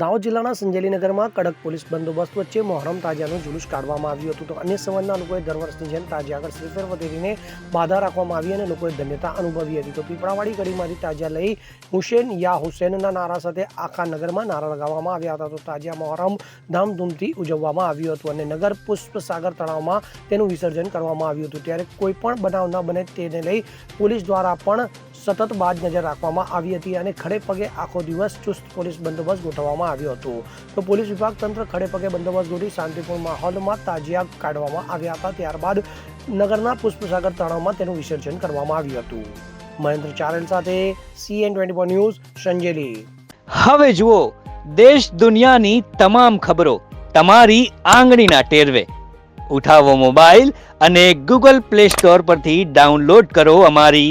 દાહોદ જિલ્લાના સંજેલીનગરમાં કડક પોલીસ બંદોબસ્ત વચ્ચે મોહરમ તાજિયાનું જુલુસ કાઢવામાં આવ્યું હતું તો અન્ય સમાજના લોકોએ દર વર્ષની જેમ તાજિયા આગળ શ્રીફળ વધેરીને બાધા રાખવામાં આવી અને લોકોએ ધન્યતા અનુભવી હતી. તો પીપળાવાડી કડીમાંથી તાજિયા લઈ હુસેન યા હુસેનના નારા સાથે આખા નગરમાં નારા લગાવવામાં આવ્યા હતા. તો તાજિયા મોહરમ ધામધૂમથી ઉજવવામાં આવ્યું હતું અને નગર પુષ્પસાગર તળાવમાં તેનું વિસર્જન કરવામાં આવ્યું હતું. ત્યારે કોઈ પણ બનાવ ન બને તેને લઈ પોલીસ દ્વારા પણ સતત બાદ નજર રાખવામાં આવી હતી અને ખડે પગે આખો દિવસ ચુસ્ત પોલીસ બંદોબસ્ત ગોઠવવામાં આવ્યો હતો. તો પોલીસ વિભાગ તંત્ર ખડે પગે બંદોબસ્ત ગોઠવી શાંતિપૂર્ણ માહોલમાં તાજિયા કાઢવામાં આવ્યા હતા. ત્યારબાદ નગરના પુષ્પસાગર તળાવમાં તેનું વિસર્જન કરવામાં આવ્યું હતું. મહેન્દ્ર ચારેલ સાથે CN twenty four news, Sanjeli. હવે જુઓ, દેશ દુનિયાની તમામ ખબરો તમારી આંગળીના ટેરવે. ઉઠાવો મોબાઈલ અને ગૂગલ પ્લે સ્ટોર પરથી ડાઉનલોડ કરો અમારી